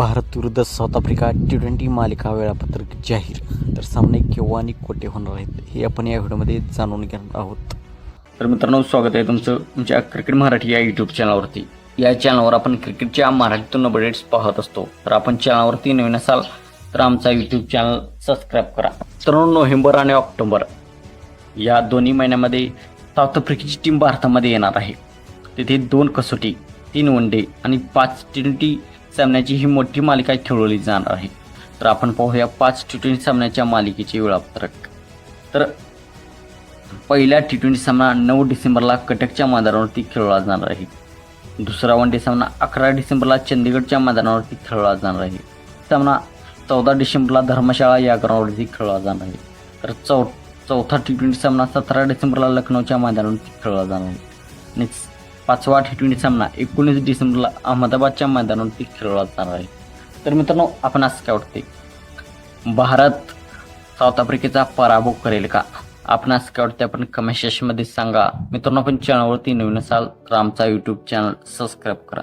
भारत विरुद्ध south Africa T twenty मालिका वेळापत्रक जाहीर. तर सामने केव्हा आणि कोठे होणार आहेत हे आपण या व्हिडिओमध्ये जाणून घेणार आहोत. तर मित्रांनो स्वागत आहे तुमचं तुमच्या क्रिकेट मराठी या यूट्यूब चॅनलवरती या चॅनलवर आपण क्रिकेटच्या मराठीतून अपडेट्स पाहत असतो. तर आपण चॅनलवरती नवीन असाल तर आमचा यूट्यूब चॅनल सबस्क्राईब करा. तर नोव्हेंबर आणि ऑक्टोबर या दोन्ही महिन्यामध्ये साऊथ आफ्रिकेची टीम भारतामध्ये येणार आहे. तिथे दोन कसोटी तीन वन डे आणि पाच टी ट्वेंटी सामन्याची ही मोठी मालिका खेळवली जाणार आहे. तर आपण पाहूया पाच टी ट्वेंटी सामन्याच्या मालिकेचे वेळापत्रक. तर पहिला टी ट्वेंटी सामना नऊ डिसेंबरला कटकच्या मैदानावरती खेळवला जाणार आहे. दुसरा वन डे सामना अकरा डिसेंबरला चंदीगडच्या मैदानावरती खेळवला जाणार आहे. सामना चौदा डिसेंबरला धर्मशाळा या ग्राउंडवरती खेळवला जाणार आहे. तर चौ चौथा टी ट्वेंटी सामना सतरा डिसेंबरला लखनौच्या मैदानावरती खेळवला जाणार आहे. आणि पाचवा टी ट्वेंटी सामना एकोणीस डिसेंबरला अहमदाबादच्या मैदानावरती खेळवला जाणार आहे. तर मित्रांनो आपण असं काय वाटते भारत साऊथ आफ्रिकेचा पराभव करेल का? आपण असं काय वाटते आपण कमेंट सेक्शनमध्ये सांगा. मित्रांनो आपण चॅनलवरती नवीन असाल तर आमचा यूट्यूब चॅनल सबस्क्राईब करा.